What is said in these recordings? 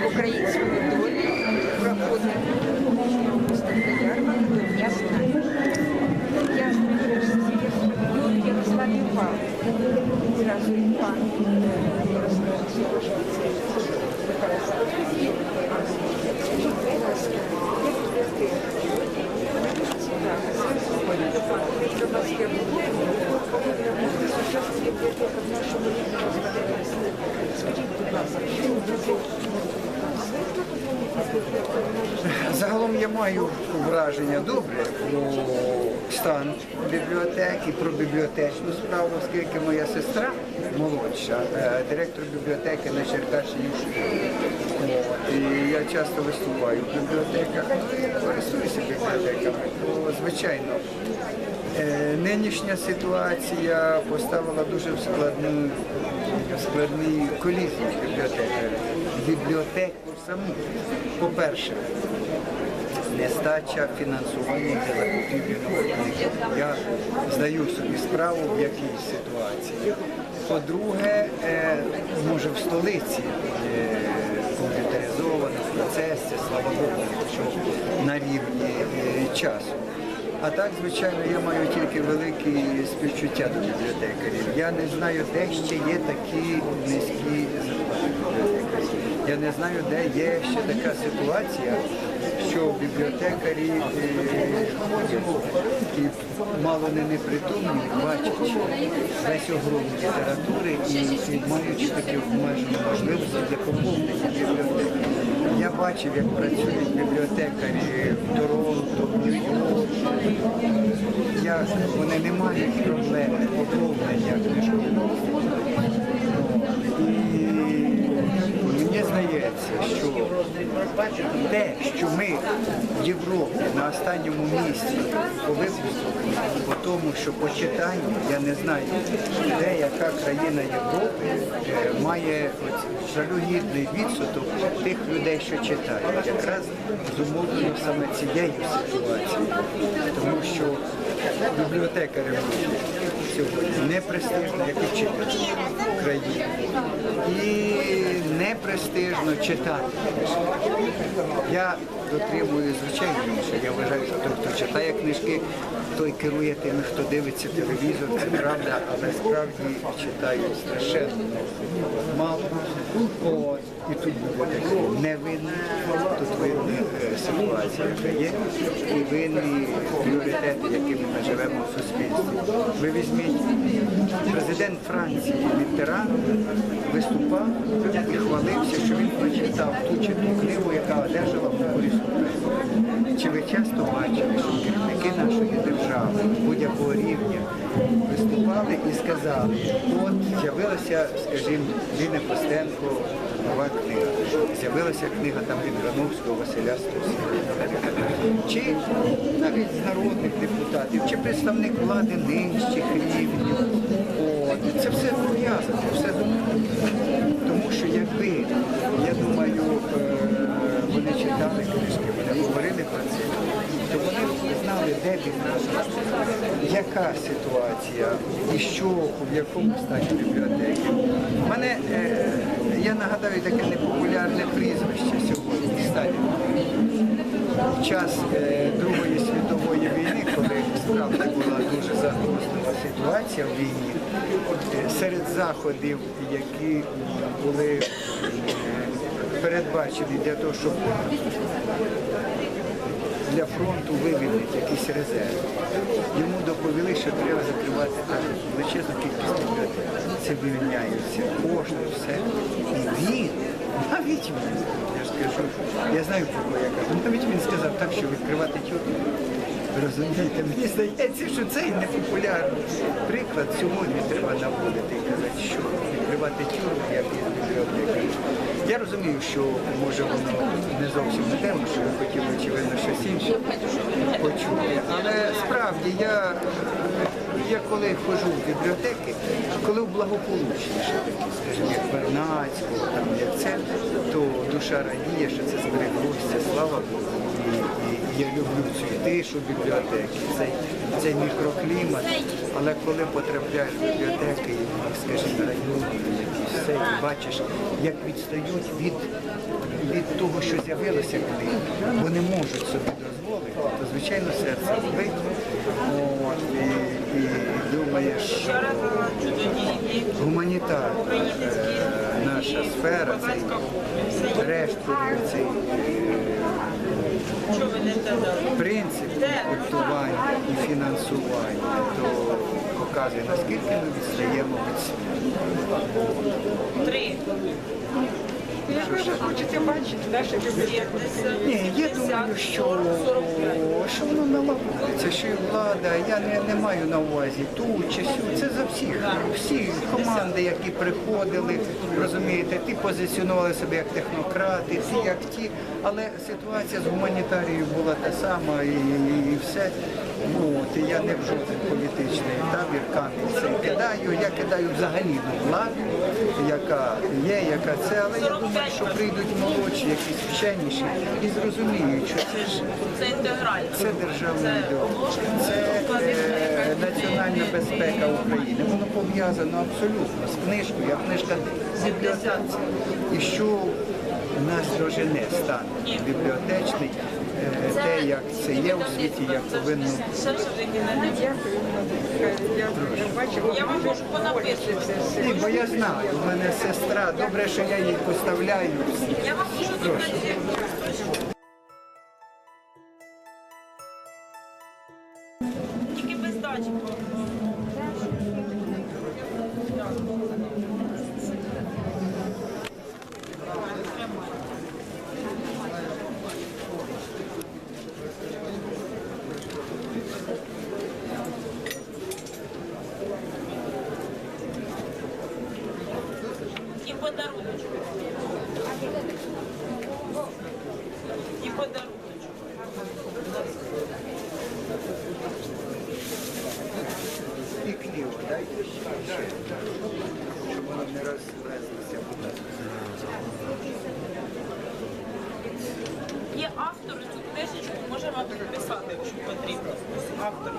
в українському долі, проходить до Дня знань. Я ну, Ярослав Іван. Зразу Іван. Скажіть, будь ласка, що ви Загалом я маю враження добре про стан бібліотеки, про бібліотечну справу, оскільки моя сестра молодша, е, директор бібліотеки на Черкащині школі. І я часто виступаю в бібліотеках, користуюся бібліотеками. То, звичайно, е, нинішня ситуація поставила дуже складну, в складний колізм бібліотеки. Бібліотеку саму. По-перше, нестача фінансування для закупівлі. Я здаю собі справу в якій ситуації. По-друге, е, може в столиці е, комп'ютеризовано процес, це слава Богу, що на рівні е, часу. А так, звичайно, я маю тільки велике співчуття до бібліотекарів. Я не знаю, де ще є такі низькі зарплати. Я не знаю, де є ще така ситуація, що бібліотекарі е, і мало не непритомні, бачачи весь огром літератури і маючи такі обмежені можливості для поповнення бібліотеки. Я бачив, як працюють бібліотекарі в Торонто, в Нью-Йорку, вони не мають проблеми поповнення книжкового фонду. І мені здається, що те, що ми в Європі на останньому місці по випуску, тому, що по читанню, я не знаю, де яка країна Європи е, має жалюгідний відсоток тих людей, що читають. Якраз зумовлено саме цією ситуацією. Тому що бібліотекарям сьогодні не престижно, як вчитель в країні. І не престижно читати. Я дотримую звичайно, що я вважаю, що той, хто читає книжки, той керує тими, хто дивиться телевізор, це правда, але справді читають страшенно мало. І тут буде невинні, тут винні е, ситуація, яка є, і винні пріоритети, якими ми живемо в суспільстві. Ви візьміть президент Франції Міттеран виступав хвалився, що він прочитав ту чи ту книгу, яка одержала Нобелівську премію. Чи ви часто бачили, що керівники нашої держави будь-якого рівня виступали і сказали, от з'явилася, скажімо, Ліна Костенко, нова книга. З'явилася книга там від Грановського Василя Стусіна. Чи навіть з народних депутатів, чи представник влади нижчих рівнів. От. Це все пов'язано, все домовлено. Тому що якби, я думаю, е, вони читали книжки, вони говорили про це, то вони знали, де він яка ситуація, і що, в якому стані бібліотеки. Мене, е, я нагадаю, таке непопулярне прізвище сьогодні Сталін. В час е, Другої світової війни, коли справді була дуже загрозлива ситуація в війні, серед заходів, які були е, передбачені для того, щоб для фронту вивільнити якийсь резерв. Йому доповіли, що треба закривати величезну кількість бібліотек. Це вивільняються кошти, все. І він, навіть він, я ж кажу, я знаю про кого я кажу, навіть він сказав так, що відкривати тюрми. Розумієте, мені здається, що це і непопулярний приклад сьогодні треба наводити і казати, що відкривати тюрми, як є бібліотека. Я розумію, що може воно не зовсім не тема, що ви хотіли, очевидно, щось інше почути. Але справді я, я коли ходжу в бібліотеки, коли в благополучніше такі, скажімо, як Вернацького, там як душа радіє, що це збереглося, слава Богу. І, і я люблю цю тишу бібліотеки, цей, цей мікроклімат. Але коли потрапляєш в бібліотеки, скажімо, районні якісь все, і бачиш, як відстають від, від того, що з'явилося книги, бо не можуть собі дозволити, то звичайно серце. От, і, і думаєш, що гуманітар, е, наша сфера, цей решту, цей принцип культування і фінансування, то показує, наскільки ми відстаємо від світу. Три. Я ж ви хочете бачити наші бібліотеки. Ні, я думаю, що, що воно налагодиться, що і влада, я не, не маю на увазі ту чи сю. Це за всіх. Всі команди, які приходили, розумієте, ті позиціонували себе як технократи, ті як ті. Але ситуація з гуманітарією була та сама і, і, і все. Ну, от, я не в жоден політичний табір камінь кидаю. Я кидаю взагалі до влади, яка є, яка це, але я думаю, що прийдуть молодші, якісь вченіші і зрозуміють, що це ж Це інтегрально. це державна ідеологія, це е, національна безпека України. Воно пов'язано абсолютно з книжкою, як книжка бібліотеці. І що нас дожене стан бібліотечний, е, те, як це є у світі, як повинно Я вам можу понаписувати. Ні, бо я знаю, у мене сестра, добре, що я їй поставляю. Я вам можу Прошу. Тільки без дачі. І подаруночок. І подаруночок. І кліво, дайте щоб воно не розлезлося. будь ласка. Є автор цю книжечку, може вам підписати, якщо потрібно. Автор.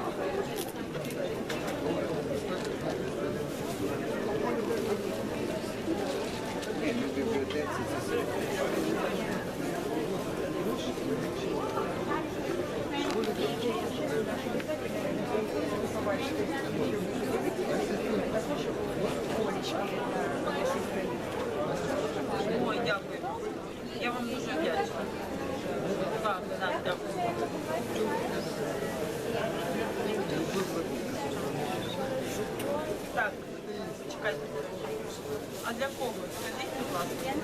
Ой, дякую. Я вам дуже вдячна. Так, так, дякую. Так, чекайте. А для кого? Скажіть, будь ласка.